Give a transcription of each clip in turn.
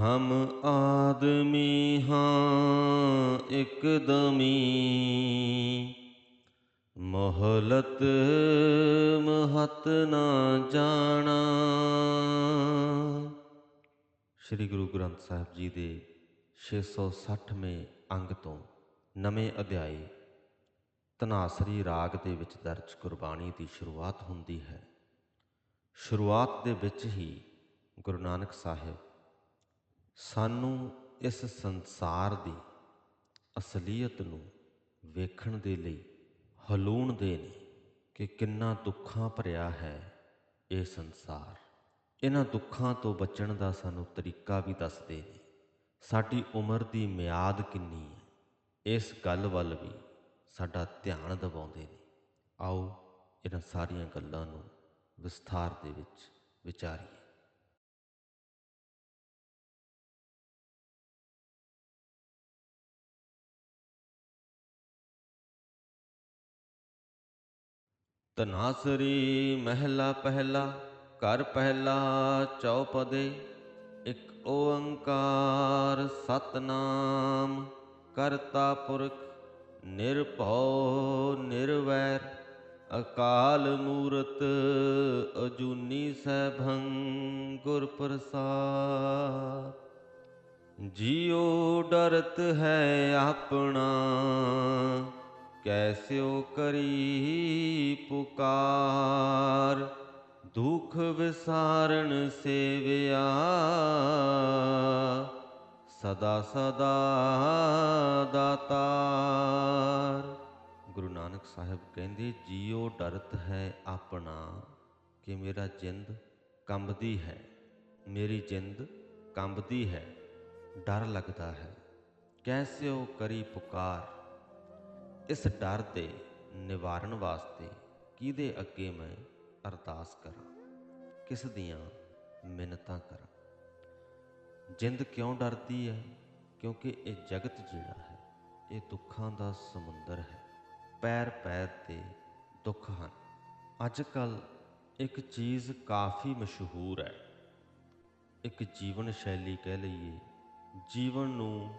ਹਮ ਆਦਮੀ ਹਾਂ ਇਕਦਮੀ। ਮੋਹਲਤ ਮਹਤ ਨਾ ਜਾਣਾ। ਸ੍ਰੀ ਗੁਰੂ ਗ੍ਰੰਥ ਸਾਹਿਬ ਜੀ ਦੇ 660ਵੇਂ ਅੰਗ ਤੋਂ ਨਵੇਂ ਅਧਿਆਏ ਤਨਾਸਰੀ ਰਾਗ ਦੇ ਵਿੱਚ ਦਰਜ ਗੁਰਬਾਣੀ ਦੀ ਸ਼ੁਰੂਆਤ ਹੁੰਦੀ ਹੈ। ਸ਼ੁਰੂਆਤ ਦੇ ਵਿੱਚ ਹੀ ਗੁਰੂ ਨਾਨਕ ਸਾਹਿਬ ਸਾਨੂੰ ਇਸ ਸੰਸਾਰ ਦੀ ਅਸਲੀਅਤ ਨੂੰ ਵੇਖਣ ਦੇ ਲਈ ਹਲੂਣ ਦੇ ਨੇ ਕਿ ਕਿੰਨਾ ਦੁੱਖਾਂ ਭਰਿਆ ਹੈ ਇਹ ਸੰਸਾਰ। ਇਹਨਾਂ ਦੁੱਖਾਂ ਤੋਂ ਬਚਣ ਦਾ ਸਾਨੂੰ ਤਰੀਕਾ ਵੀ ਦੱਸਦੇ ਨੇ। ਸਾਡੀ ਉਮਰ ਦੀ ਮਿਆਦ ਕਿੰਨੀ ਹੈ, ਇਸ ਗੱਲ ਵੱਲ ਵੀ ਸਾਡਾ ਧਿਆਨ ਦਿਵਾਉਂਦੇ ਨੇ। ਆਓ ਇਹਨਾਂ ਸਾਰੀਆਂ ਗੱਲਾਂ ਨੂੰ ਵਿਸਥਾਰ ਦੇ ਵਿੱਚ ਵਿਚਾਰੀਏ। ਤਨਾਸਰੀ ਮਹਿਲਾ ਪਹਿਲਾ, ਘਰ ਪਹਿਲਾ, ਚੌਪਦੇ, ਇੱਕ ਓੰਕਾਰ ਸਤਨਾਮ, ਕਰਤਾ ਪੁਰਖ, ਨਿਰਭਉ ਨਿਰਵੈਰ, ਅਕਾਲ ਮੂਰਤ ਅਜੂਨੀ ਸੈਭੰ ਗੁਰ ਪ੍ਰਸਾਦ। ਜਿਉ ਡਰਤ ਹੈ ਆਪਣਾ ਕੈਸਿਓ ਕਰੀ ਪੁਕਾਰ, ਦੁਖ ਵਿਸਾਰਨ ਸੇਵਿਆ। ਸਦਾ ਸਦਾ ਦਾਤਾਰ। ਗੁਰੂ ਨਾਨਕ ਸਾਹਿਬ ਕਹਿੰਦੇ, ਜੀਉ ਡਰਤ ਹੈ ਆਪਣਾ, ਕਿ ਮੇਰਾ ਜਿੰਦ ਕੰਬਦੀ ਹੈ। ਮੇਰੀ ਜਿੰਦ ਕੰਬਦੀ ਹੈ, ਡਰ ਲੱਗਦਾ ਹੈ। ਕੈਸਿਓ ਕਰੀ ਪੁਕਾਰ ਇਸ ਡਰ ਦੇ ਨਿਵਾਰਨ ਵਾਸਤੇ ਕਿਹਦੇ ਅੱਗੇ ਮੈਂ ਅਰਦਾਸ ਕਰਾਂ? ਕਿਸ ਦੀਆਂ ਮਿੰਨਤਾਂ ਕਰਾਂ? ਜਿੰਦ ਕਿਉਂ ਡਰਦੀ ਹੈ? ਕਿਉਂਕਿ ਇਹ ਜਗਤ ਜਿਹੜਾ ਹੈ, ਇਹ ਦੁੱਖਾਂ ਦਾ ਸਮੁੰਦਰ ਹੈ। ਪੈਰ ਪੈਰ ਤੇ ਦੁੱਖ ਹਨ। ਅੱਜ ਕੱਲ ਇੱਕ ਚੀਜ਼ ਕਾਫੀ ਮਸ਼ਹੂਰ ਹੈ। ਇੱਕ ਜੀਵਨ ਸ਼ੈਲੀ ਕਹਿ ਲਈਏ, ਜੀਵਨ ਨੂੰ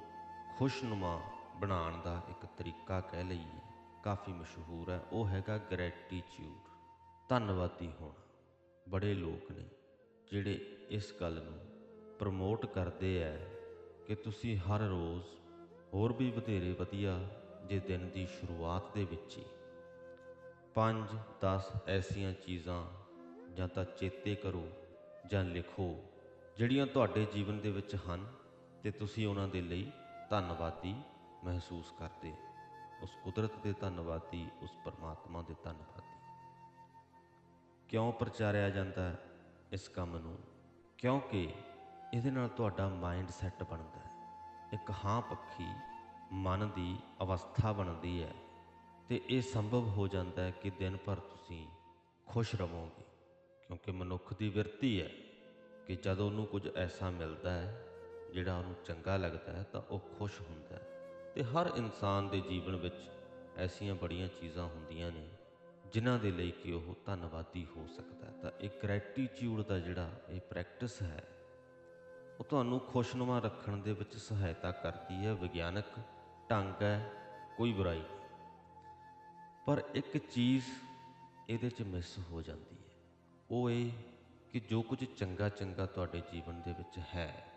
ਖੁਸ਼ਨੁਮਾ ਬਣਾਉਣ ਦਾ ਇੱਕ ਤਰੀਕਾ ਕਹਿ ਲਈਏ, ਕਾਫੀ ਮਸ਼ਹੂਰ ਹੈ, ਉਹ ਹੈਗਾ ਗ੍ਰੈਟੀਟਿਊਡ ਧੰਨਵਾਦੀ ਹੋਣਾ। ਬੜੇ ਲੋਕ ਨੇ ਜਿਹੜੇ ਇਸ ਗੱਲ ਨੂੰ ਪ੍ਰਮੋਟ ਕਰਦੇ ਐ ਕਿ ਤੁਸੀਂ ਹਰ ਰੋਜ਼ ਹੋਰ ਵੀ ਵਧੇਰੇ ਵਧੀਆ ਜੇ ਦਿਨ ਦੀ ਸ਼ੁਰੂਆਤ ਦੇ ਵਿੱਚ ਹੀ 5 10 ਐਸੀਆਂ ਚੀਜ਼ਾਂ ਜਾਂ ਤਾਂ ਚੇਤੇ ਕਰੋ ਜਾਂ ਲਿਖੋ, ਜਿਹੜੀਆਂ ਤੁਹਾਡੇ ਜੀਵਨ ਦੇ ਵਿੱਚ ਹਨ ਤੇ ਤੁਸੀਂ ਉਹਨਾਂ ਦੇ ਲਈ ਧੰਨਵਾਦੀ ਮਹਿਸੂਸ ਕਰਦੇ। ਉਸ ਕੁਦਰਤ ਦੇ ਧੰਨਵਾਦੀ, ਉਸ ਪਰਮਾਤਮਾ ਦੇ ਧੰਨਵਾਦੀ। ਕਿਉਂ ਪ੍ਰਚਾਰਿਆ ਜਾਂਦਾ ਹੈ ਇਸ ਕੰਮ ਨੂੰ? ਕਿਉਂਕਿ ਇਹਦੇ ਨਾਲ ਤੁਹਾਡਾ ਮਾਈਂਡ ਸੈੱਟ ਬਣਦਾ ਹੈ। ਇੱਕ ਹਾਂ ਪੱਖੀ ਮਨ ਦੀ ਅਵਸਥਾ ਬਣਦੀ ਹੈ ਤੇ ਇਹ ਸੰਭਵ ਹੋ ਜਾਂਦਾ ਹੈ ਕਿ ਦਿਨ ਭਰ ਤੁਸੀਂ ਖੁਸ਼ ਰਹੋਗੇ। ਕਿਉਂਕਿ ਮਨੁੱਖ ਦੀ ਵਿਰਤੀ ਹੈ ਕਿ ਜਦੋਂ ਉਹਨੂੰ ਕੁਝ ਐਸਾ ਮਿਲਦਾ ਹੈ ਜਿਹੜਾ ਉਹਨੂੰ ਚੰਗਾ ਲੱਗਦਾ ਹੈ ਤਾਂ ਉਹ ਖੁਸ਼ ਹੁੰਦਾ ਹੈ। ਤੇ ਹਰ ਇਨਸਾਨ ਦੇ ਜੀਵਨ ਵਿੱਚ ਐਸੀਆਂ ਬੜੀਆਂ ਚੀਜ਼ਾਂ ਹੁੰਦੀਆਂ ਨੇ, ਜਿਨ੍ਹਾਂ ਦੇ ਲਈ ਕਿ ਉਹ ਧੰਨਵਾਦੀ ਹੋ ਸਕਦਾ ਤਾਂ ਇਹ ਗ੍ਰੈਟੀਟਿਊਡ ਦਾ ਜਿਹੜਾ ਇਹ ਪ੍ਰੈਕਟਿਸ ਹੈ, ਉਹ ਤੁਹਾਨੂੰ ਖੁਸ਼ਨੁਮਾ ਰੱਖਣ ਦੇ ਵਿੱਚ ਸਹਾਇਤਾ ਕਰਦੀ ਹੈ। ਵਿਗਿਆਨਕ ਢੰਗ ਹੈ, ਕੋਈ ਬੁਰਾਈ ਨਹੀਂ। ਪਰ ਇੱਕ ਚੀਜ਼ ਇਹਦੇ 'ਚ ਮਿਸ ਹੋ ਜਾਂਦੀ ਹੈ। ਉਹ ਇਹ ਕਿ ਜੋ ਕੁਝ ਚੰਗਾ ਚੰਗਾ ਤੁਹਾਡੇ ਜੀਵਨ ਦੇ ਵਿੱਚ ਹੈ,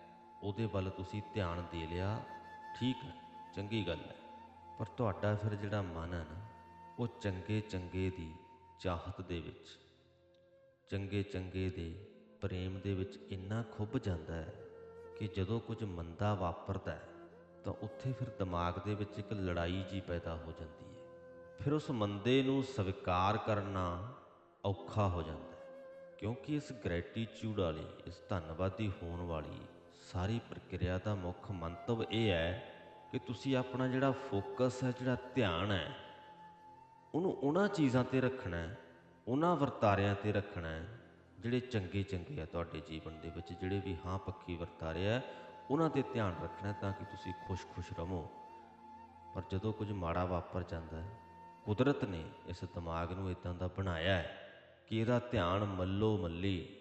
ਉਹਦੇ ਵੱਲ ਤੁਸੀਂ ਧਿਆਨ ਦੇ ਲਿਆ, ਠੀਕ ਹੈ। ਚੰਗੀ ਗੱਲ ਹੈ। ਪਰ ਤੁਹਾਡਾ ਫਿਰ ਜਿਹੜਾ ਮਨ ਹੈ ਨਾ, ਉਹ ਚੰਗੇ ਚੰਗੇ ਦੀ ਚਾਹਤ ਦੇ ਵਿੱਚ, ਚੰਗੇ ਚੰਗੇ ਦੇ ਪ੍ਰੇਮ ਦੇ ਵਿੱਚ ਇੰਨਾ ਖੁੱਭ ਜਾਂਦਾ ਹੈ ਕਿ ਜਦੋਂ ਕੁਝ ਮੰਦਾ ਵਾਪਰਦਾ ਹੈ, ਤਾਂ ਉੱਥੇ ਫਿਰ ਦਿਮਾਗ ਦੇ ਵਿੱਚ ਇੱਕ ਲੜਾਈ ਜੀ ਪੈਦਾ ਹੋ ਜਾਂਦੀ ਹੈ। ਫਿਰ ਉਸ ਮੰਦੇ ਨੂੰ ਸਵੀਕਾਰ ਕਰਨਾ ਔਖਾ ਹੋ ਜਾਂਦਾ ਹੈ, ਕਿਉਂਕਿ ਇਸ ਗ੍ਰੈਟੀਟਿਊਡ ਵਾਲੀ, ਇਸ ਧੰਨਵਾਦੀ ਹੋਣ ਵਾਲੀ ਸਾਰੀ ਪ੍ਰਕਿਰਿਆ ਦਾ ਮੁੱਖ ਮੰਤਵ ਇਹ ਹੈ ਕਿ ਤੁਸੀਂ ਆਪਣਾ ਜਿਹੜਾ ਫੋਕਸ ਹੈ, ਜਿਹੜਾ ਧਿਆਨ ਹੈ, ਉਹਨੂੰ ਉਹਨਾਂ ਚੀਜ਼ਾਂ ਤੇ ਰੱਖਣਾ ਹੈ, ਉਹਨਾਂ ਵਰਤਾਰਿਆਂ ਤੇ ਰੱਖਣਾ ਹੈ, ਜਿਹੜੇ ਚੰਗੇ ਚੰਗੇ ਆ ਤੁਹਾਡੇ ਜੀਵਨ ਦੇ ਵਿੱਚ, ਜਿਹੜੇ ਵੀ ਹਾਂ ਪੱਖੀ ਵਰਤਾਰੇ ਆ, ਉਹਨਾਂ ਤੇ ਧਿਆਨ ਰੱਖਣਾ ਤਾਂ ਕਿ ਤੁਸੀਂ ਖੁਸ਼-ਖੁਸ਼ ਰਹੋ। ਪਰ ਜਦੋਂ ਕੁਝ ਮਾੜਾ ਵਾਪਰ ਜਾਂਦਾ ਹੈ, ਕੁਦਰਤ ਨੇ ਇਸ ਦਿਮਾਗ ਨੂੰ ਇਦਾਂ ਦਾ ਬਣਾਇਆ ਹੈ ਕਿ ਇਹਦਾ ਧਿਆਨ ਮੱਲੋ ਮੱਲੀ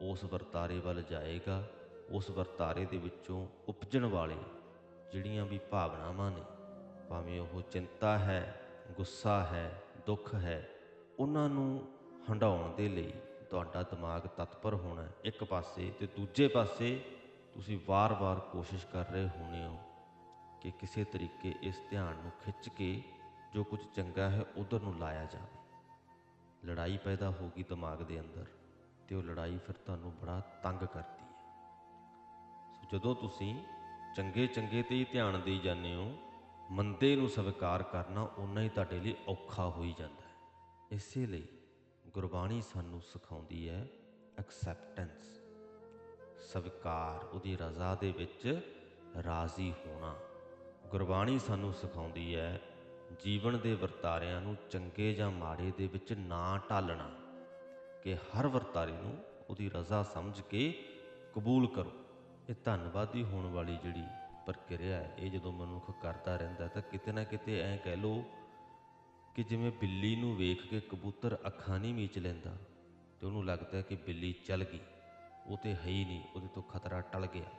ਉਸ ਵਰਤਾਰੇ ਵੱਲ ਜਾਏਗਾ, ਉਸ ਵਰਤਾਰੇ ਦੇ ਵਿੱਚੋਂ ਉਪਜਣ ਵਾਲੇ ਜਿਹੜੀਆਂ ਵੀ ਭਾਵਨਾਵਾਂ ਨੇ, ਭਾਵੇਂ ਉਹ ਚਿੰਤਾ ਹੈ, ਗੁੱਸਾ ਹੈ, ਦੁੱਖ ਹੈ, ਉਹਨਾਂ ਨੂੰ ਹੰਡਾਉਣ ਦੇ ਲਈ ਤੁਹਾਡਾ ਦਿਮਾਗ ਤਤਪਰ ਹੋਣਾ ਇੱਕ ਪਾਸੇ ਤੇ ਦੂਜੇ ਪਾਸੇ ਤੁਸੀਂ ਵਾਰ-ਵਾਰ ਕੋਸ਼ਿਸ਼ ਕਰ ਰਹੇ ਹੋਣੇ ਹੋ ਕਿ ਕਿਸੇ ਤਰੀਕੇ ਇਸ ਧਿਆਨ ਨੂੰ ਖਿੱਚ ਕੇ ਜੋ ਕੁਝ ਚੰਗਾ ਹੈ ਉਧਰ ਨੂੰ ਲਾਇਆ ਜਾਵੇ। ਲੜਾਈ ਪੈਦਾ ਹੋਗੀ ਦਿਮਾਗ ਦੇ ਅੰਦਰ ਤੇ ਉਹ ਲੜਾਈ ਫਿਰ ਤੁਹਾਨੂੰ ਬੜਾ ਤੰਗ ਕਰਦੀ ਹੈ। ਸੋ ਜਦੋਂ ਤੁਸੀਂ ਚੰਗੇ ਚੰਗੇ ਤੇ ਹੀ ਧਿਆਨ ਦੇਈ ਜਾਂਦੇ ਹੋ, ਮੰਦੇ ਨੂੰ ਸਵੀਕਾਰ ਕਰਨਾ ਉਨਾ ਹੀ ਤੁਹਾਡੇ ਲਈ ਔਖਾ ਹੋਈ ਜਾਂਦਾ ਹੈ। ਇਸੇ ਲਈ ਗੁਰਬਾਣੀ ਸਾਨੂੰ ਸਿਖਾਉਂਦੀ ਹੈ ਐਕਸੈਪਟੈਂਸ ਸਵੀਕਾਰ, ਉਹਦੀ ਰਜ਼ਾ ਦੇ ਵਿੱਚ ਰਾਜ਼ੀ ਹੋਣਾ। ਗੁਰਬਾਣੀ ਸਾਨੂੰ ਸਿਖਾਉਂਦੀ ਹੈ ਜੀਵਨ ਦੇ ਵਰਤਾਰਿਆਂ ਨੂੰ ਚੰਗੇ ਜਾਂ ਮਾੜੇ ਦੇ ਵਿੱਚ ਨਾ ਢਾਲਣਾ, ਕਿ ਹਰ ਵਰਤਾਰੇ ਨੂੰ ਉਹਦੀ ਰਜ਼ਾ ਸਮਝ ਕੇ ਕਬੂਲ ਕਰੋ। ਇਹ ਧੰਨਵਾਦੀ ਹੋਣ ਵਾਲੀ ਜਿਹੜੀ ਪ੍ਰਕਿਰਿਆ ਇਹ ਜਦੋਂ ਮਨੁੱਖ ਕਰਦਾ ਰਹਿੰਦਾ ਤਾਂ ਕਿਤੇ ਨਾ ਕਿਤੇ ਐਂ ਕਹਿ ਲੋ ਕਿ ਜਿਵੇਂ ਬਿੱਲੀ ਨੂੰ ਵੇਖ ਕੇ ਕਬੂਤਰ ਅੱਖਾਂ ਨਹੀਂ ਮੀਚ ਲੈਂਦਾ ਤੇ ਉਹਨੂੰ ਲੱਗਦਾ ਕਿ ਬਿੱਲੀ ਚੱਲ ਗਈ, ਉਹ ਤੇ ਹੈ ਹੀ ਨਹੀਂ, ਉਹਦੇ ਤੋਂ ਖਤਰਾ ਟਲ ਗਿਆ।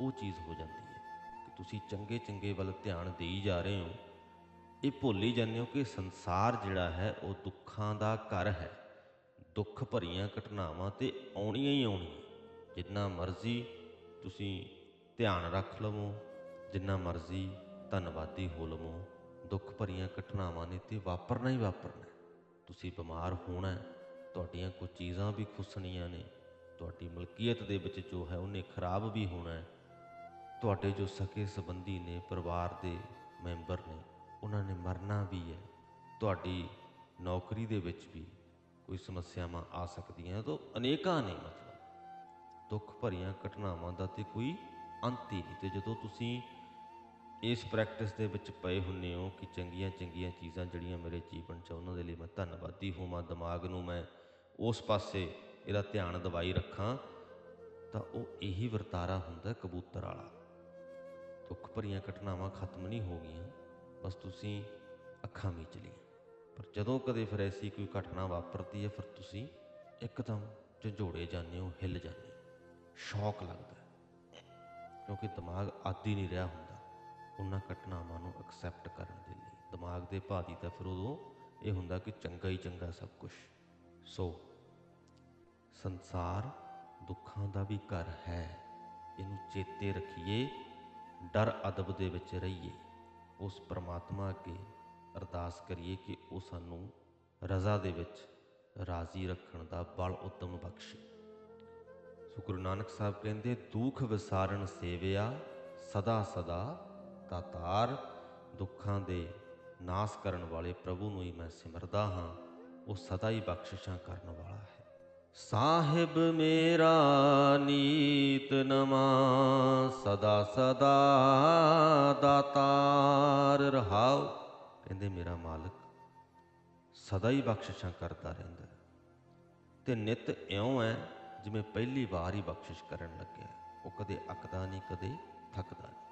ਉਹ ਚੀਜ਼ ਹੋ ਜਾਂਦੀ ਹੈ ਕਿ ਤੁਸੀਂ ਚੰਗੇ ਚੰਗੇ ਵੱਲ ਧਿਆਨ ਦੇਈ ਜਾ ਰਹੇ ਹੋ। ਇਹ ਭੁੱਲ ਹੀ ਜਾਂਦੇ ਹੋ ਕਿ ਸੰਸਾਰ ਜਿਹੜਾ ਹੈ, ਉਹ ਦੁੱਖਾਂ ਦਾ ਘਰ ਹੈ। ਦੁੱਖ ਭਰੀਆਂ ਘਟਨਾਵਾਂ ਤੇ ਆਉਣੀਆਂ ਹੀ ਆਉਣੀਆਂ, ਜਿੰਨਾ ਮਰਜ਼ੀ ਤੁਸੀਂ ਧਿਆਨ ਰੱਖ ਲਵੋ, ਜਿੰਨਾ ਮਰਜ਼ੀ ਧੰਨਵਾਦੀ ਹੋ ਲਵੋ, ਦੁੱਖ ਭਰੀਆਂ ਘਟਨਾਵਾਂ ਨੇ ਤੇ ਵਾਪਰਨਾ ਹੀ ਵਾਪਰਨਾ ਤੁਸੀਂ ਬਿਮਾਰ ਹੋਣਾ ਤੁਹਾਡੀਆਂ ਕੁਝ ਚੀਜ਼ਾਂ ਵੀ ਖੁੱਸਣੀਆਂ ਨੇ, ਤੁਹਾਡੀ ਮਲਕੀਅਤ ਦੇ ਵਿੱਚ ਜੋ ਹੈ ਉਹਨੇ ਖਰਾਬ ਵੀ ਹੋਣਾ ਹੈ। ਤੁਹਾਡੇ ਜੋ ਸਕੇ ਸੰਬੰਧੀ ਨੇ ਪਰਿਵਾਰ ਦੇ ਮੈਂਬਰ ਨੇ, ਉਹਨਾਂ ਨੇ ਮਰਨਾ ਵੀ ਹੈ। ਤੁਹਾਡੀ ਨੌਕਰੀ ਦੇ ਵਿੱਚ ਵੀ ਕੋਈ ਸਮੱਸਿਆਵਾਂ ਆ ਸਕਦੀਆਂ ਤਾਂ ਅਨੇਕਾਂ ਨੇ ਮਤਲਬ ਦੁੱਖ ਭਰੀਆਂ ਘਟਨਾਵਾਂ ਦਾ ਤੇ ਕੋਈ ਅੰਤ ਹੀ ਨਹੀਂ। ਤੇ ਜਦੋਂ ਤੁਸੀਂ ਇਸ ਪ੍ਰੈਕਟਿਸ ਦੇ ਵਿੱਚ ਪਏ ਹੁੰਨੇ ਹੋ ਕਿ ਚੰਗੀਆਂ ਚੰਗੀਆਂ ਚੀਜ਼ਾਂ ਜਿਹੜੀਆਂ ਮੇਰੇ ਜੀਵਨ 'ਚ ਉਹਨਾਂ ਦੇ ਲਈ ਮੈਂ ਧੰਨਵਾਦੀ ਹੋਵਾਂ, ਦਿਮਾਗ ਨੂੰ ਮੈਂ ਉਸ ਪਾਸੇ ਇਹਦਾ ਧਿਆਨ ਦਵਾਈ ਰੱਖਾਂ, ਤਾਂ ਉਹ ਇਹੀ ਵਰਤਾਰਾ ਹੁੰਦਾ ਕਬੂਤਰ ਵਾਲਾ। ਦੁੱਖ ਭਰੀਆਂ ਘਟਨਾਵਾਂ ਖਤਮ ਨਹੀਂ ਹੋ ਗਈਆਂ, ਬਸ ਤੁਸੀਂ ਅੱਖਾਂ ਮੀਚ ਲਈਆਂ। ਪਰ ਜਦੋਂ ਕਦੇ ਫਿਰ ਐਸੀ ਕੋਈ ਘਟਨਾ ਵਾਪਰਦੀ ਹੈ, ਫਿਰ ਤੁਸੀਂ ਇੱਕਦਮ ਝੰਜੋੜੇ ਜਾਂਦੇ ਹੋ, ਹਿੱਲ ਜਾਂਦੇ ਹੋ। ਸ਼ੌਕ ਲੱਗਦਾ ਕਿਉਂਕਿ ਦਿਮਾਗ ਆਦੀ ਨਹੀਂ ਰਿਹਾ ਹੁੰਦਾ। ਉਹਨਾਂ ਘਟਨਾਵਾਂ ਨੂੰ ਐਕਸੈਪਟ ਕਰਨ ਦੇ ਲਈ। ਦਿਮਾਗ ਦੇ ਭਾਦੀ ਤਾਂ ਫਿਰ ਉਦੋਂ ਇਹ ਹੁੰਦਾ ਕਿ ਚੰਗਾ ਹੀ ਚੰਗਾ ਸਭ ਕੁਝ ਸੋ ਸੰਸਾਰ ਦੁੱਖਾਂ ਦਾ ਵੀ ਘਰ ਹੈ। ਇਹਨੂੰ ਚੇਤੇ ਰੱਖੀਏ, ਡਰ ਅਦਬ ਦੇ ਵਿੱਚ ਰਹੀਏ। ਉਸ ਪ੍ਰਮਾਤਮਾ ਅੱਗੇ ਅਰਦਾਸ ਕਰੀਏ ਕਿ ਉਹ ਸਾਨੂੰ ਰਜ਼ਾ ਦੇ ਵਿੱਚ ਰਾਜ਼ੀ ਰੱਖਣ ਦਾ ਬਲ ਉਦਮ ਬਖਸ਼ੇ। ਸੋ ਗੁਰੂ ਨਾਨਕ ਸਾਹਿਬ ਕਹਿੰਦੇ, ਦੁੱਖ ਵਿਸਾਰਨ ਸੇਵਿਆ, ਸਦਾ ਸਦਾ ਦਾਤਾਰ ਦੁੱਖਾਂ ਦੇ ਨਾਸ ਕਰਨ ਵਾਲੇ ਪ੍ਰਭੂ ਨੂੰ ਹੀ ਮੈਂ ਸਿਮਰਦਾ ਹਾਂ। ਉਹ ਸਦਾ ਹੀ ਬਖਸ਼ਿਸ਼ਾਂ ਕਰਨ ਵਾਲਾ ਹੈ। ਸਾਹਿਬ ਮੇਰਾ ਨੀਤ ਨਮਾ ਸਦਾ ਸਦਾ ਦਾਤਾਰ ਰਹਾਉ ਕਹਿੰਦੇ, ਮੇਰਾ ਮਾਲਕ ਸਦਾ ਹੀ ਬਖਸ਼ਿਸ਼ਾਂ ਕਰਦਾ ਰਹਿੰਦਾ ਹੈ ਤੇ ਨਿਤ ਇਉਂ ਹੈ ਜਿਵੇਂ ਪਹਿਲੀ ਵਾਰ ਹੀ ਬਖਸ਼ਿਸ਼ ਕਰਨ ਲੱਗਿਆ, ਉਹ ਕਦੇ ਅੱਕਦਾ ਨਹੀਂ, ਕਦੇ ਥੱਕਦਾ ਨਹੀਂ।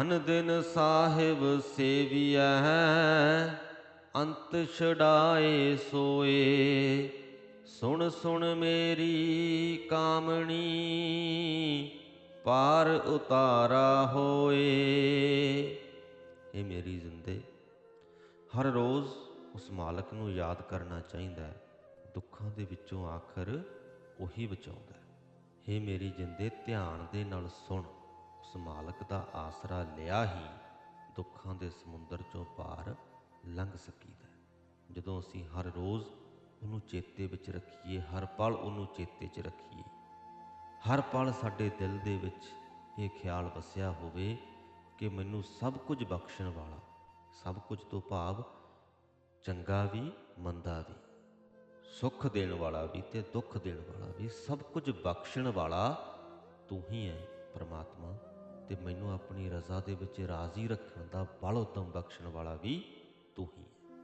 ਅਨ ਦਿਨ ਸਾਹਿਬ ਸੇਵੀਐ, ਅੰਤ ਛਡਾਏ ਸੋਏ। ਸੁਣ ਸੁਣ ਮੇਰੀ ਕਾਮਣੀ ਪਾਰ ਉਤਾਰਾ ਹੋਏ। ਇਹ ਮੇਰੀ ਜ਼ਿੰਦੇ। ਹਰ ਰੋਜ਼ ਉਸ ਮਾਲਕ ਨੂੰ ਯਾਦ ਕਰਨਾ ਚਾਹੀਦਾ ਹੈ, ਦੁੱਖਾਂ ਦੇ ਵਿੱਚੋਂ ਆਖਰ ਉਹੀ ਬਚਾਉਂਦਾ ਹੈ। ਹੇ ਮੇਰੀ ਜਿੰਦੇ, ਧਿਆਨ ਦੇ ਨਾਲ ਸੁਣ। ਉਸ ਮਾਲਕ ਦਾ ਆਸਰਾ ਲਿਆ ਹੀ ਦੁੱਖਾਂ ਦੇ ਸਮੁੰਦਰ ਚੋਂ ਪਾਰ ਲੰਘ ਸਕੀਦਾ ਜਦੋਂ ਅਸੀਂ ਹਰ ਰੋਜ਼ ਉਹਨੂੰ ਚੇਤੇ ਵਿੱਚ ਰੱਖੀਏ, ਹਰ ਪਲ ਉਹਨੂੰ ਚੇਤੇ 'ਚ ਰੱਖੀਏ, ਹਰ ਪਲ ਸਾਡੇ ਦਿਲ ਦੇ ਵਿੱਚ ਇਹ ਖਿਆਲ ਵਸਿਆ ਹੋਵੇ ਕਿ ਮੈਨੂੰ ਸਭ ਕੁਝ ਬਖਸ਼ਣ ਵਾਲਾ, ਸਭ ਕੁਝ ਤੋਂ ਭਾਵ ਚੰਗਾ ਵੀ, ਮੰਦਾ ਵੀ। ਸੁੱਖ ਦੇਣ ਵਾਲਾ ਵੀ ਤੇ ਦੁੱਖ ਦੇਣ ਵਾਲਾ ਵੀ ਸਭ ਕੁਝ ਬਖਸ਼ਣ ਵਾਲਾ ਤੂੰ ਹੀ ਹੈ ਪ੍ਰਮਾਤਮਾ ਤੇ ਮੈਨੂੰ ਆਪਣੀ ਰਜ਼ਾ ਦੇ ਵਿੱਚ ਰਾਜ਼ੀ ਰੱਖਣ ਦਾ ਬਲ ਉਤਮ ਬਖਸ਼ਣ ਵਾਲਾ ਵੀ ਤੂੰ ਹੀ ਹੈ।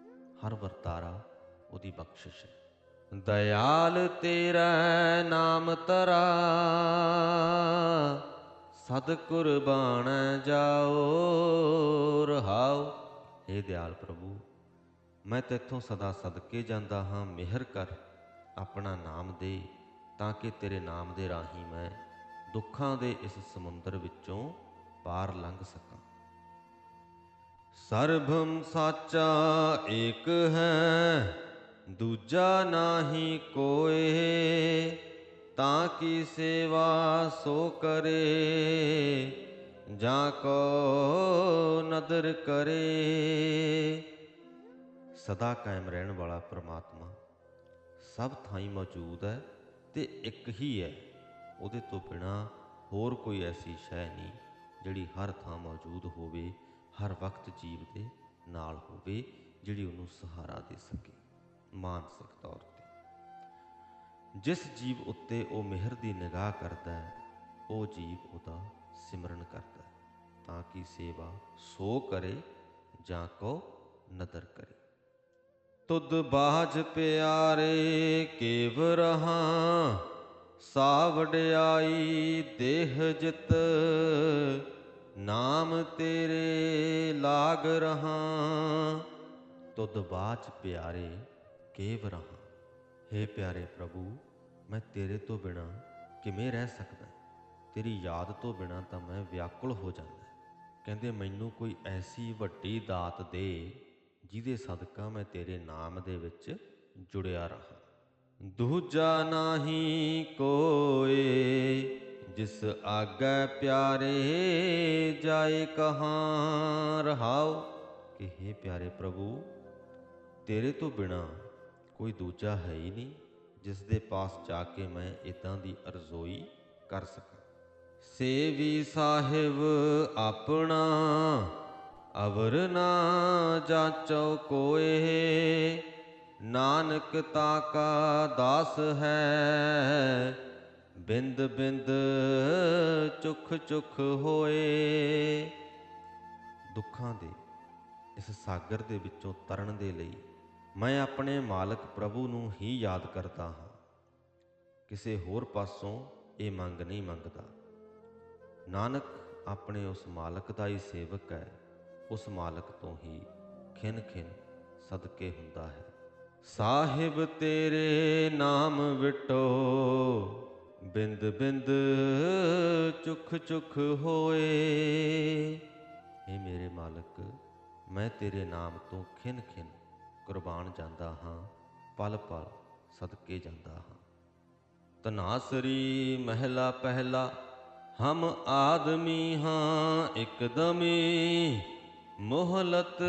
ਹਰ ਵਰਤਾਰਾ ਉਹਦੀ ਬਖਸ਼ਿਸ਼ ਹੈ। ਦਇਆਲ ਤੇਰਾ ਨਾਮ ਤਰਾ ਸਦ ਕੁਰਬਾਨ ਜਾਓ ਰਹਾਉ ਏ ਦਿਆਲ ਪ੍ਰਭੂ ਮੈਂ ਤੇਥੋਂ ਸਦਾ ਸਦਕੇ ਜਾਂਦਾ ਹਾਂ, ਮਿਹਰ ਕਰ। ਆਪਣਾ ਨਾਮ ਦੇ, ਤਾਂ ਕਿ ਤੇਰੇ ਨਾਮ ਦੇ ਰਾਹੀਂ ਮੈਂ ਦੁੱਖਾਂ ਦੇ ਇਸ ਸਮੁੰਦਰ ਵਿੱਚੋਂ ਪਾਰ ਲੰਘ ਸਕਾਂ। ਸਰਬਮ ਸਾਚਾ ਏਕ ਹੈ, ਦੂਜਾ ਨਾਹੀ ਕੋਏ, ਤਾਂ ਕੀ ਸੇਵਾ ਸੋ ਕਰੇ, ਜਾਂ ਕੋ ਨਦਰ ਕਰੇ। ਸਦਾ ਕਾਇਮ ਰਹਿਣ ਵਾਲਾ ਪ੍ਰਮਾਤਮਾ ਸਭ ਥਾਈਂ ਮੌਜੂਦ ਹੈ ਤੇ ਇੱਕ ਹੀ ਹੈ। ਉਹਦੇ ਤੋਂ ਬਿਨਾ ਹੋਰ ਕੋਈ ਐਸੀ ਸ਼ੈ ਨਹੀਂ ਜਿਹੜੀ ਹਰ ਥਾਂ ਮੌਜੂਦ ਹੋਵੇ, ਹਰ ਵਕਤ ਜੀਵ ਦੇ ਨਾਲ ਹੋਵੇ, ਜਿਹੜੀ ਉਹਨੂੰ ਸਹਾਰਾ ਦੇ ਸਕੇ। ਮਾਨਸਿਕ ਤੌਰ ਤੇ ਜਿਸ ਜੀਵ ਉੱਤੇ ਉਹ ਮਿਹਰ ਦੀ ਨਿਗਾਹ ਕਰਦਾ ਹੈ, ਉਹ ਜੀਵ ਉਹਦਾ ਸਿਮਰਨ ਕਰਦਾ ਹੈ, ਤਾਂ ਕਿ ਸੇਵਾ ਸੋ ਕਰੇ ਜਾਂ ਕੋ ਨਦਰ ਕਰੇ। ਤੁਧ ਬਾਜ਼ ਪਿਆਰੇ ਕੇਵ ਰਹਾ ਸਾ ਵਡਿਆਈ ਦੇਹ ਜਿਤ, ਨਾਮ ਤੇਰੇ ਲਾਗ ਰਹਾ। ਤੁਧ ਬਾਜ਼ ਪਿਆਰੇ ਕੇਵ ਰਹਾ हे ਪਿਆਰੇ ਪ੍ਰਭੂ, ਮੈਂ ਤੇਰੇ ਤੋਂ ਬਿਨਾ ਕਿਵੇਂ ਰਹਿ ਸਕਦਾ? ਤੇਰੀ ਯਾਦ ਤੋਂ ਬਿਨਾ ਤਾਂ ਮੈਂ ਵਿਆਕੁਲ ਹੋ ਜਾਂਦਾ। ਕਹਿੰਦੇ, ਮੈਨੂੰ ਕੋਈ ਐਸੀ ਵੱਡੀ ਦਾਤ ਦੇ ਜਿਹਦੇ ਸਦਕਾ ਮੈਂ ਤੇਰੇ ਨਾਮ ਦੇ ਵਿੱਚ ਜੁੜਿਆ ਰਹਾ। ਦੂਜਾ ਨਾਹੀ ਕੋਏ, ਜਿਸ ਆਗੈ ਪਿਆਰੇ ਜਾਏ ਕਹਾਂ ਰਹਾਉ। ਕਿ हे ਪਿਆਰੇ ਪ੍ਰਭੂ, ਤੇਰੇ ਤੋਂ ਬਿਨਾ ਕੋਈ ਦੂਜਾ ਹੈ ਹੀ ਨਹੀਂ, ਜਿਸ ਦੇ ਪਾਸ ਜਾ ਕੇ ਮੈਂ ਇਦਾਂ ਦੀ ਅਰਜ਼ੋਈ ਕਰ ਸਕਾਂ। ਸੇਵੀ ਸਾਹਿਬ ਆਪਣਾ ਅਵਰ ਨਾ ਜਾਚੋ ਕੋਏ, ਨਾਨਕ ਤਾ ਕਾ ਦਾਸ ਹੈ। ਬਿੰਦ ਬਿੰਦ ਚੁਖ ਚੁਖ ਹੋਏ। ਦੁੱਖਾਂ ਦੇ ਇਸ ਸਾਗਰ ਦੇ ਵਿੱਚੋਂ ਤਰਨ ਦੇ ਲਈ ਮੈਂ ਆਪਣੇ ਮਾਲਕ ਪ੍ਰਭੂ ਨੂੰ ਹੀ ਯਾਦ ਕਰਦਾ ਹਾਂ। ਕਿਸੇ ਹੋਰ ਪਾਸੋਂ ਇਹ ਮੰਗ ਨਹੀਂ ਮੰਗਦਾ। ਨਾਨਕ ਆਪਣੇ ਉਸ ਮਾਲਕ ਦਾ ਹੀ ਸੇਵਕ ਹੈ। ਉਸ ਮਾਲਕ ਤੋਂ ਹੀ ਖਿਨ ਖਿਨ ਸਦਕੇ ਹੁੰਦਾ ਹੈ। ਸਾਹਿਬ ਤੇਰੇ ਨਾਮ ਵਿਟੋ, ਬਿੰਦ ਬਿੰਦ ਚੁਖ ਚੁਖ ਹੋਏ। ਏ ਮੇਰੇ ਮਾਲਕ, ਮੈਂ ਤੇਰੇ ਨਾਮ ਤੋਂ ਖਿਨ ਖਿਨ ਕੁਰਬਾਨ ਜਾਂਦਾ ਹਾਂ, ਪਲ ਪਲ ਸਦਕੇ ਜਾਂਦਾ ਹਾਂ। ਤਨਾਸਰੀ ਮਹਿਲਾ ਪਹਿਲਾ, ਹਮ ਆਦਮੀ ਹਾਂ ਇਕਦਮੀ ਮੋਹਲਤ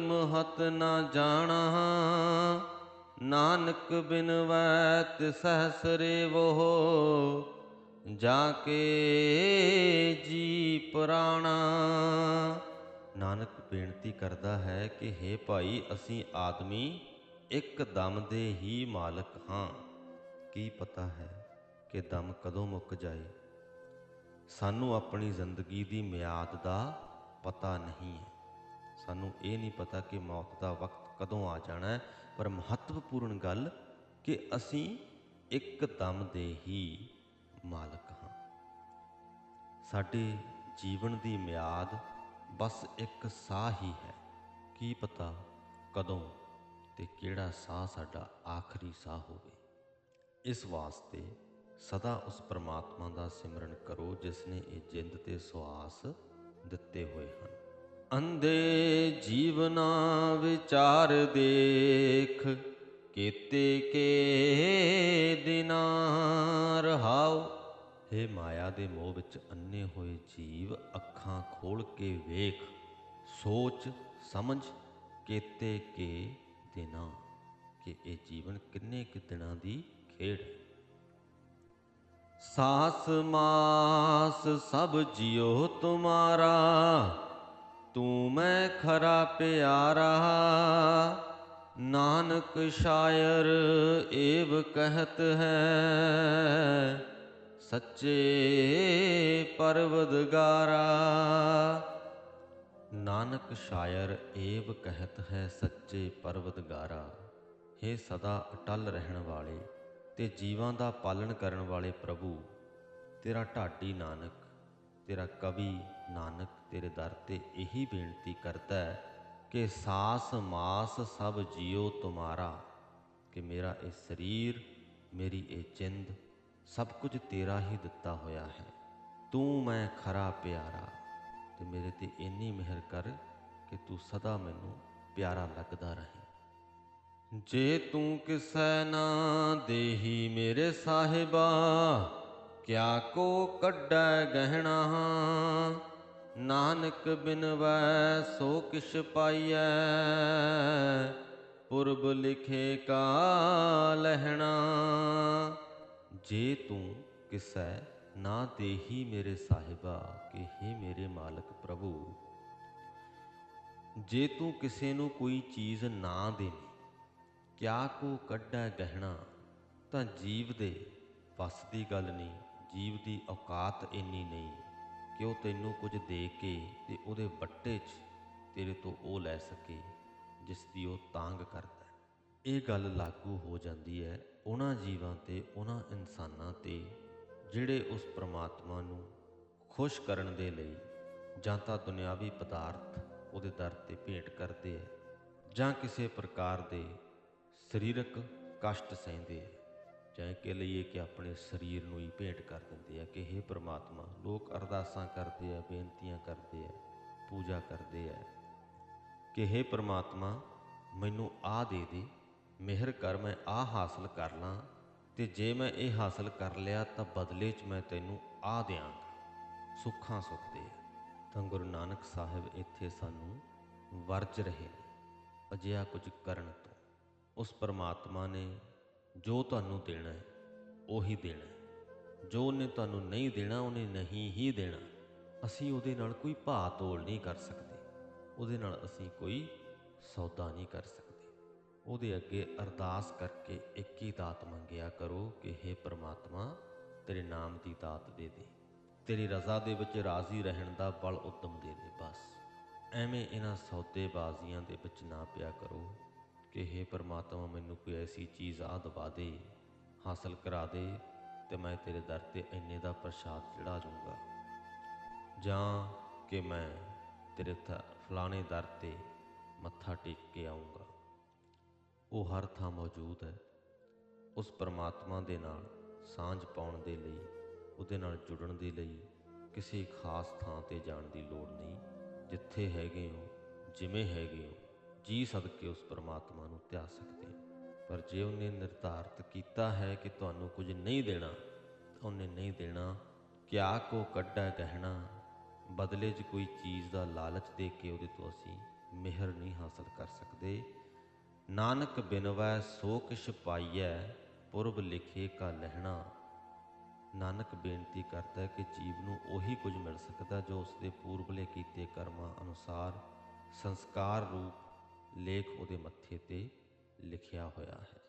ਮਹਤ ਨਾ ਜਾਣਾ, ਨਾਨਕ ਬਿਨ ਵੈਤ ਤਿਸਹਸਰੇ ਵੋ ਜਾ ਕੇ ਜੀ ਪ੍ਰਾਣਾ। ਨਾਨਕ ਬੇਨਤੀ ਕਰਦਾ ਹੈ ਕਿ हे ਭਾਈ, ਅਸੀਂ ਆਦਮੀ ਇੱਕ ਦਮ ਦੇ ਹੀ ਮਾਲਕ ਹਾਂ। ਕੀ ਪਤਾ ਹੈ ਕਿ ਦਮ ਕਦੋਂ ਮੁੱਕ ਜਾਏ। ਸਾਨੂੰ ਆਪਣੀ ਜ਼ਿੰਦਗੀ ਦੀ ਮਿਆਦ ਦਾ ਪਤਾ ਨਹੀਂ ਹੈ। ਸਾਨੂੰ ਇਹ ਨਹੀਂ ਪਤਾ ਕਿ ਮੌਤ ਦਾ ਵਕਤ ਕਦੋਂ ਆ ਜਾਣਾ ਹੈ, ਪਰ ਮਹੱਤਵਪੂਰਨ ਗੱਲ ਕਿ ਅਸੀਂ ਇੱਕ ਦਮ ਦੇ ਹੀ ਮਾਲਕ ਹਾਂ। ਸਾਡੇ ਜੀਵਨ ਦੀ ਮਿਆਦ ਬਸ ਇੱਕ ਸਾਹ ਹੀ ਹੈ। ਕੀ ਪਤਾ ਕਦੋਂ ਤੇ ਕਿਹੜਾ ਸਾਹ ਸਾਡਾ ਆਖਰੀ ਸਾਹ ਹੋਵੇ। ਇਸ ਵਾਸਤੇ ਸਦਾ ਉਸ ਪ੍ਰਮਾਤਮਾ ਦਾ ਸਿਮਰਨ ਕਰੋ, ਜਿਸ ਨੇ ਇਹ ਜਿੰਦ ਤੇ ਸਵਾਸ ਦਿੱਤੇ ਹੋਏ ਹਨ। ਅੰਧੇ ਜੀਵਨਾ ਵਿਚਾਰ ਦੇਖ ਕੀਤੇ ਕੇ ਦਿਨਾ ਰਹਾਉ हे ਮਾਇਆ ਦੇ ਮੋਹ ਵਿੱਚ ਅੰਨੇ ਹੋਏ ਜੀਵ ਅੱਖਾਂ ਖੋਲ ਕੇ ਵੇਖ, ਸੋਚ, ਸਮਝ ਕੀਤੇ ਕੇ ਦਿਨਾ ਕਿ ਇਹ ਜੀਵਨ ਕਿੰਨੇ ਕਿ ਦਿਨਾਂ ਦੀ ਖੇਡ ਹੈ। ਸਾਸ ਮਾਸ ਸਭ ਜਿਉ ਤੁਮਾਰਾ, ਤੂੰ ਮੈਂ ਖਰਾ ਪਿਆਰਾ। ਨਾਨਕ ਸ਼ਾਇਰ ਏਵ ਕਹਿਤ ਹੈ, ਸੱਚੇ ਪਰਵਦਗਾਰਾ। ਨਾਨਕ ਸ਼ਾਇਰ ਏਵ ਕਹਿਤ ਹੈ, ਸੱਚੇ ਪਰਵਦਗਾਰਾ। हे ਸਦਾ ਅਟਲ ਰਹਿਣ ਵਾਲੇ ਤੇ ਜੀਵਾਂ ਦਾ ਪਾਲਣ ਕਰਨ ਵਾਲੇ ਪ੍ਰਭੂ, ਤੇਰਾ ਢਾਡੀ ਨਾਨਕ, ਤੇਰਾ ਕਵੀ ਨਾਨਕ ਤੇਰੇ ਦਰ ਤੇ ਇਹੀ ਬੇਨਤੀ ਕਰਦਾ ਹੈ ਕਿ ਸਾਸ ਮਾਸ ਸਭ ਜਿਉ ਤੁਮਾਰਾ, ਕਿ ਮੇਰਾ ਇਹ ਸਰੀਰ, ਮੇਰੀ ਇਹ ਜਿੰਦ ਸਭ ਕੁਝ ਤੇਰਾ ਹੀ ਦਿੱਤਾ ਹੋਇਆ ਹੈ। ਤੂੰ ਮੈਂ ਖਰਾ ਪਿਆਰਾ, ਤੇ ਮੇਰੇ ਤੇ ਇੰਨੀ ਮਿਹਰ ਕਰ ਕਿ ਤੂੰ ਸਦਾ ਮੈਨੂੰ ਪਿਆਰਾ ਲੱਗਦਾ ਰਹੇ। ਜੇ ਤੂੰ ਕਿਸੈ ਨਾ ਦੇਹੀ ਮੇਰੇ ਸਾਹਿਬਾ, ਕਿਆ ਕੋ ਕੱਢੈ ਗਹਿਣਾ? ਨਾਨਕ ਬਿਨਵੈ ਸੋ ਕਿਛ ਪਾਈਐ, ਪੁਰਬ ਲਿਖੇ ਕਾ ਲਹਿਣਾ? ਜੇ ਤੂੰ ਕਿਸੈ ਨਾ ਦੇਹੀ ਮੇਰੇ ਸਾਹਿਬਾ ਕਿ हे ਮੇਰੇ ਮਾਲਕ ਪ੍ਰਭੂ, ਜੇ ਤੂੰ ਕਿਸੇ ਨੂੰ ਕੋਈ ਚੀਜ਼ ਨਾ ਦੇਵੇਂ ਕਿਆ ਕੋ ਕੱਢੈ ਗਹਿਣਾ, ਤਾਂ ਜੀਵ ਦੇ ਵਸ ਦੀ ਗੱਲ ਨਹੀਂ, ਜੀਵ ਦੀ ਔਕਾਤ ਇੰਨੀ ਨਹੀਂ। ਕਿ ਉਹ ਤੈਨੂੰ ਕੁਝ ਦੇ ਕੇ ਤੇ ਉਹਦੇ ਵੱਟੇ 'ਚ ਤੇਰੇ ਤੋਂ ਉਹ ਲੈ ਸਕੇ, ਜਿਸ ਦੀ ਉਹ ਤਾਂਗ ਕਰਦਾ ਇਹ ਗੱਲ ਲਾਗੂ ਹੋ ਜਾਂਦੀ ਹੈ ਉਹਨਾਂ ਜੀਵਾਂ ਤੇ, ਉਹਨਾਂ ਇਨਸਾਨਾਂ ਤੇ, ਜਿਹੜੇ ਉਸ ਪ੍ਰਮਾਤਮਾ ਨੂੰ ਖੁਸ਼ ਕਰਨ ਦੇ ਲਈ ਜਾਂ ਤਾਂ ਦੁਨਿਆਵੀ ਪਦਾਰਥ ਉਹਦੇ ਦਰ ਤੇ ਭੇਟ ਕਰਦੇ ਹੈ, ਜਾਂ ਕਿਸੇ ਪ੍ਰਕਾਰ ਦੇ ਸਰੀਰਕ ਕਸ਼ਟ ਸਹਿੰਦੇ ਹੈ ਚਾਹੇ ਕਿ ਲਈਏ ਕਿ ਆਪਣੇ ਸਰੀਰ ਨੂੰ ਹੀ ਭੇਟ ਕਰ ਦਿੰਦੇ ਆ ਕਿ हे ਪ੍ਰਮਾਤਮਾ, ਲੋਕ ਅਰਦਾਸਾਂ ਕਰਦੇ ਆ, ਬੇਨਤੀਆਂ ਕਰਦੇ ਆ, ਪੂਜਾ ਕਰਦੇ ਆ ਕਿ हे ਪ੍ਰਮਾਤਮਾ, ਮੈਨੂੰ ਆ ਦੇ ਦੇ, ਮਿਹਰ ਕਰ, ਮੈਂ ਆ ਹਾਸਲ ਕਰ ਲਾਂ ਤੇ ਜੇ ਮੈਂ ਇਹ ਹਾਸਲ ਕਰ ਲਿਆ ਤਾਂ ਬਦਲੇ 'ਚ ਮੈਂ ਤੈਨੂੰ ਆ ਦਿਆਂਗਾ। ਸੁੱਖਾਂ ਸੁੱਖ ਦੇ ਤਾਂ ਗੁਰੂ ਨਾਨਕ ਸਾਹਿਬ ਇੱਥੇ ਸਾਨੂੰ ਵਰਜ ਰਹੇ ਨੇ। ਅਜਿਹਾ ਕੁਝ ਕਰਨ ਤੋਂ ਉਸ ਪਰਮਾਤਮਾ ਨੇ ਜੋ ਤੁਹਾਨੂੰ ਦੇਣਾ ਹੈ, ਉਹੀ ਦੇਣਾ ਹੈ। ਜੋ ਉਹਨੇ ਤੁਹਾਨੂੰ ਨਹੀਂ ਦੇਣਾ, ਉਹਨੇ ਨਹੀਂ ਹੀ ਦੇਣਾ। ਅਸੀਂ ਉਹਦੇ ਨਾਲ ਕੋਈ ਭਾਅ ਤੋਲ ਨਹੀਂ ਕਰ ਸਕਦੇ। ਉਹਦੇ ਨਾਲ ਅਸੀਂ ਕੋਈ ਸੌਦਾ ਨਹੀਂ ਕਰ ਸਕਦੇ। ਉਹਦੇ ਅੱਗੇ ਅਰਦਾਸ ਕਰਕੇ ਇੱਕ ਹੀ ਦਾਤ ਮੰਗਿਆ ਕਰੋ ਕਿ हे ਪ੍ਰਮਾਤਮਾ, ਤੇਰੇ ਨਾਮ ਦੀ ਦਾਤ ਦੇ ਦੇ। ਤੇਰੀ ਰਜ਼ਾ ਦੇ ਵਿੱਚ ਰਾਜ਼ੀ ਰਹਿਣ ਦਾ ਬਲ ਉਦਮ ਦੇ ਦੇ ਬਸ। ਐਵੇਂ ਇਹਨਾਂ ਸੌਦੇਬਾਜ਼ੀਆਂ ਦੇ ਵਿੱਚ ਨਾ ਪਿਆ ਕਰੋ। ਕਿ हे ਪਰਮਾਤਮਾ, ਮੈਨੂੰ ਕੋਈ ਐਸੀ ਚੀਜ਼ ਆ ਦਵਾ ਦੇ, ਹਾਸਲ ਕਰਾ ਦੇ ਤੇ ਮੈਂ ਤੇਰੇ ਦਰ ਤੇ ਇੰਨੇ ਦਾ ਪ੍ਰਸ਼ਾਦ ਚੜਾ ਦੂੰਗਾ ਜਾਂ ਕਿ ਮੈਂ ਤੇਰੇ ਥ, ਫਲਾਣੇ ਦਰ ਤੇ ਮੱਥਾ ਟੇਕ ਕੇ ਆਉਂਗਾ ਉਹ ਹਰ ਥਾਂ ਮੌਜੂਦ ਹੈ। ਉਸ ਪਰਮਾਤਮਾ ਦੇ ਨਾਲ ਸਾਂਝ ਪਾਉਣ ਦੇ ਲਈ, ਉਹਦੇ ਨਾਲ ਜੁੜਨ ਦੇ ਲਈ ਕਿਸੇ ਖਾਸ ਥਾਂ ਤੇ ਜਾਣ ਦੀ ਲੋੜ ਨਹੀਂ। ਜਿੱਥੇ ਹੈਗੇ ਹੋ, ਜਿਵੇਂ ਹੈਗੇ ਹੋ ਜੀ ਸਦਕੇ ਉਸ ਪਰਮਾਤਮਾ ਨੂੰ ਧਿਆ ਸਕਦੇ ਹੋ। ਪਰ ਜੇ ਉਹਨੇ ਨਿਰਧਾਰਤ ਕੀਤਾ ਹੈ ਕਿ ਤੁਹਾਨੂੰ ਕੁਝ ਨਹੀਂ ਦੇਣਾ ਉਹਨੇ ਨਹੀਂ ਦੇਣਾ। ਕਿਆ ਕੋ ਕੱਢਾ ਕਹਿਣਾ, ਬਦਲੇ 'ਚ ਕੋਈ ਚੀਜ਼ ਦਾ ਲਾਲਚ ਦੇ ਕੇ ਉਹਦੇ ਤੋਂ ਅਸੀਂ ਮਿਹਰ ਨਹੀਂ ਹਾਸਲ ਕਰ ਸਕਦੇ। ਨਾਨਕ ਬਿਨਵੈ ਸੋ ਕਿਛ ਪਾਈਐ, ਪੁਰਬ ਲਿਖੇ ਕਾ ਲਹਿਣਾ। ਨਾਨਕ ਬੇਨਤੀ ਕਰਦਾ ਹੈ ਕਿ ਜੀਵ ਨੂੰ ਉਹੀ ਕੁਝ ਮਿਲ ਸਕਦਾ ਜੋ ਉਸਦੇ ਪੂਰਬਲੇ ਕੀਤੇ ਕਰਮਾਂ ਅਨੁਸਾਰ ਸੰਸਕਾਰ ਰੂਪ ਲੇਖ ਉਹਦੇ ਮੱਥੇ ਤੇ ਲਿਖਿਆ ਹੋਇਆ ਹੈ।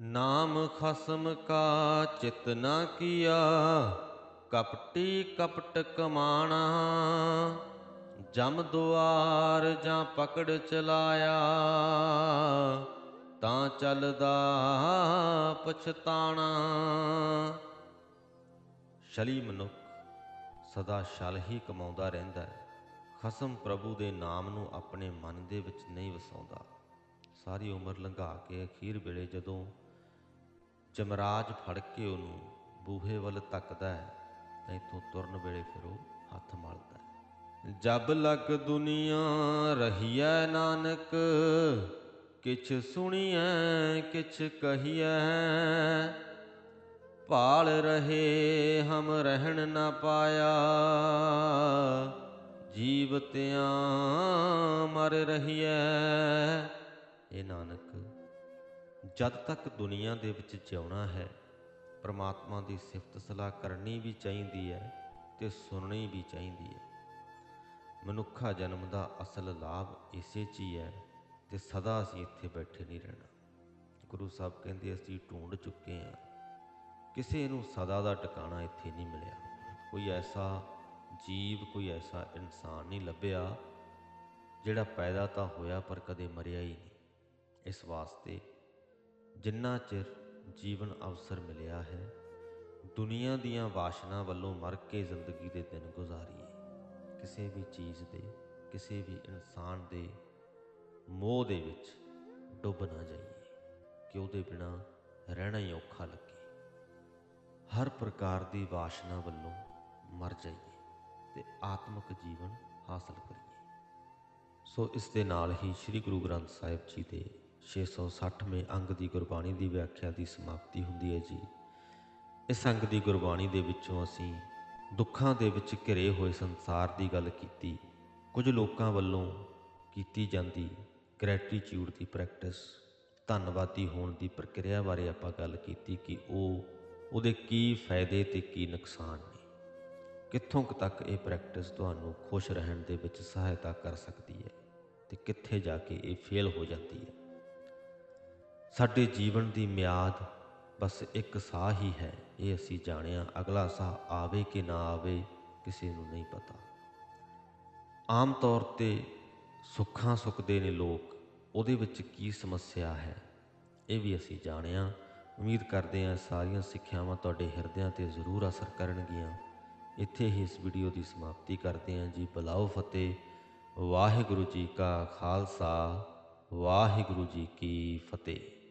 ਨਾਮ ਖਸਮ ਕਾ ਚਿਤ ਨਾ ਕੀਆ, ਕਪਟੀ ਕਪਟ ਕਮਾਣਾ। ਜਮ ਦੁਆਰ ਜਾਂ ਪਕੜ ਚਲਾਇਆ, ਤਾਂ ਚੱਲਦਾ ਪਛਤਾਣਾ। ਸ਼ਲੀ ਮਨੁੱਖ ਸਦਾ ਛਲ ਹੀ ਕਮਾਉਂਦਾ ਰਹਿੰਦਾ ਹੈ। ਖਸਮ ਪ੍ਰਭੂ ਦੇ ਨਾਮ ਨੂੰ ਆਪਣੇ ਮਨ ਦੇ ਵਿੱਚ ਨਹੀਂ ਵਸਾਉਂਦਾ। ਸਾਰੀ ਉਮਰ ਲੰਘਾ ਕੇ ਅਖੀਰ ਵੇਲੇ ਜਦੋਂ ਜਮਰਾਜ ਫੜ ਕੇ ਉਹਨੂੰ ਬੂਹੇ ਵੱਲ ਤੱਕਦਾ ਹੈ, ਤਾਂ ਇਥੋਂ ਤੁਰਨ ਵੇਲੇ ਫਿਰ ਉਹ ਹੱਥ ਮਲਦਾ ਹੈ। ਜਬ ਲਗ ਦੁਨੀਆ ਰਹੀਐ ਨਾਨਕ, ਕਿਛ ਸੁਣੀਐ, ਕਿਛ ਕਹੀਐ, ਭਾਲ ਰਹੇ ਹਮ ਰਹਿਣ ਨਾ ਪਾਇਆ। ਜੀਵਤਿਆਂ ਮਰ ਰਹੀਐ। ਇਹ ਨਾਨਕ, ਜਦ ਤੱਕ ਦੁਨੀਆ ਦੇ ਵਿੱਚ ਜਿਉਣਾ ਹੈ, ਪ੍ਰਮਾਤਮਾ ਦੀ ਸਿਫਤ ਸਲਾਹ ਕਰਨੀ ਵੀ ਚਾਹੀਦੀ ਹੈ ਤੇ ਸੁਣਨੀ ਵੀ ਚਾਹੀਦੀ ਹੈ ਮਨੁੱਖਾ ਜਨਮ ਦਾ ਅਸਲ ਲਾਭ ਇਸੇ 'ਚ ਹੀ ਹੈ ਤੇ ਸਦਾ ਅਸੀਂ ਇੱਥੇ ਬੈਠੇ ਨਹੀਂ ਰਹਿਣਾ। ਗੁਰੂ ਸਾਹਿਬ ਕਹਿੰਦੇ, ਅਸੀਂ ਢੂੰਡ ਚੁੱਕੇ ਹਾਂ ਕਿਸੇ ਨੂੰ ਸਦਾ ਦਾ ਟਿਕਾਣਾ ਇੱਥੇ ਨਹੀਂ ਮਿਲਿਆ। ਕੋਈ ਐਸਾ ਜੀਵ ਕੋਈ ਐਸਾ ਇਨਸਾਨ ਨਹੀਂ ਲੱਭਿਆ ਜਿਹੜਾ ਪੈਦਾ ਤਾਂ ਹੋਇਆ ਪਰ ਕਦੇ ਮਰਿਆ ਹੀ ਨਹੀਂ। ਇਸ ਵਾਸਤੇ ਜਿੰਨਾ ਚਿਰ ਜੀਵਨ ਅਵਸਰ ਮਿਲਿਆ ਹੈ, ਦੁਨੀਆ ਦੀਆਂ ਵਾਸ਼ਨਾ ਵੱਲੋਂ ਮਰ ਕੇ ਜ਼ਿੰਦਗੀ ਦੇ ਦਿਨ ਗੁਜ਼ਾਰੀਏ। ਕਿਸੇ ਵੀ ਚੀਜ਼ ਦੇ, ਕਿਸੇ ਵੀ ਇਨਸਾਨ ਦੇ ਮੋਹ ਦੇ ਵਿੱਚ ਡੁੱਬ ਨਾ ਜਾਈਏ, ਕਿ ਉਹਦੇ ਬਿਨਾ ਰਹਿਣਾ ਹੀ ਔਖਾ ਲੱਗੇ। ਹਰ ਪ੍ਰਕਾਰ ਦੀ ਵਾਸ਼ਨਾ ਵੱਲੋਂ ਮਰ ਜਾਈਏ। ਤੇ ਆਤਮਿਕ ਜੀਵਨ ਹਾਸਲ ਕਰੀਏ। ਸੋ ਇਸ ਦੇ ਨਾਲ ਹੀ ਸ੍ਰੀ ਗੁਰੂ ਗ੍ਰੰਥ ਸਾਹਿਬ ਜੀ ਦੇ 660ਵੇਂ ਅੰਗ ਦੀ ਗੁਰਬਾਣੀ ਦੀ ਵਿਆਖਿਆ ਦੀ ਸਮਾਪਤੀ ਹੁੰਦੀ ਹੈ ਜੀ। ਇਸ ਅੰਗ ਦੀ ਗੁਰਬਾਣੀ ਦੇ ਵਿੱਚੋਂ ਅਸੀਂ ਦੁੱਖਾਂ ਦੇ ਵਿੱਚ ਘਿਰੇ ਹੋਏ ਸੰਸਾਰ ਦੀ ਗੱਲ ਕੀਤੀ, ਕੁਝ ਲੋਕਾਂ ਵੱਲੋਂ ਕੀਤੀ ਜਾਂਦੀ ਗ੍ਰੈਟੀਟਿਊਡ ਦੀ ਪ੍ਰੈਕਟਿਸ ਧੰਨਵਾਦੀ ਹੋਣ ਦੀ ਪ੍ਰਕਿਰਿਆ ਬਾਰੇ ਆਪਾਂ ਗੱਲ ਕੀਤੀ ਕਿ ਉਹ ਉਹਦੇ ਕੀ ਫਾਇਦੇ ਤੇ ਕੀ ਨੁਕਸਾਨ ਨੇ। ਕਿੱਥੋਂ ਕੁ ਤੱਕ ਇਹ ਪ੍ਰੈਕਟਿਸ ਤੁਹਾਨੂੰ ਖੁਸ਼ ਰਹਿਣ ਦੇ ਵਿੱਚ ਸਹਾਇਤਾ ਕਰ ਸਕਦੀ ਹੈ ਤੇ ਕਿੱਥੇ ਜਾ ਕੇ ਇਹ ਫੇਲ ਹੋ ਜਾਂਦੀ ਹੈ? ਸਾਡੇ ਜੀਵਨ ਦੀ ਮਿਆਦ ਬਸ ਇੱਕ ਸਾਹ ਹੀ ਹੈ, ਇਹ ਅਸੀਂ ਜਾਣਿਆ। ਅਗਲਾ ਸਾਹ ਆਵੇ ਕਿ ਨਾ ਆਵੇ, ਕਿਸੇ ਨੂੰ ਨਹੀਂ ਪਤਾ। ਆਮ ਤੌਰ ਤੇ ਸੁੱਖਾਂ ਸੁੱਖਦੇ ਨੇ ਲੋਕ। ਉਹਦੇ ਵਿੱਚ ਕੀ ਸਮੱਸਿਆ ਹੈ, ਇਹ ਵੀ ਅਸੀਂ ਜਾਣਿਆ। ਉਮੀਦ ਕਰਦੇ ਹਾਂ ਸਾਰੀਆਂ ਸਿੱਖਿਆਵਾਂ ਤੁਹਾਡੇ ਹਿਰਦਿਆਂ ਤੇ ਜ਼ਰੂਰ ਅਸਰ ਕਰਨਗੀਆਂ। ਇੱਥੇ ਹੀ ਇਸ ਵੀਡੀਓ ਦੀ ਸਮਾਪਤੀ ਕਰਦੇ ਹਾਂ ਜੀ। ਬਲਾਓ ਫਤਿਹ। ਵਾਹਿਗੁਰੂ ਜੀ ਕਾ ਖਾਲਸਾ। ਵਾਹਿਗੁਰੂ ਜੀ ਕੀ ਫਤਿਹ।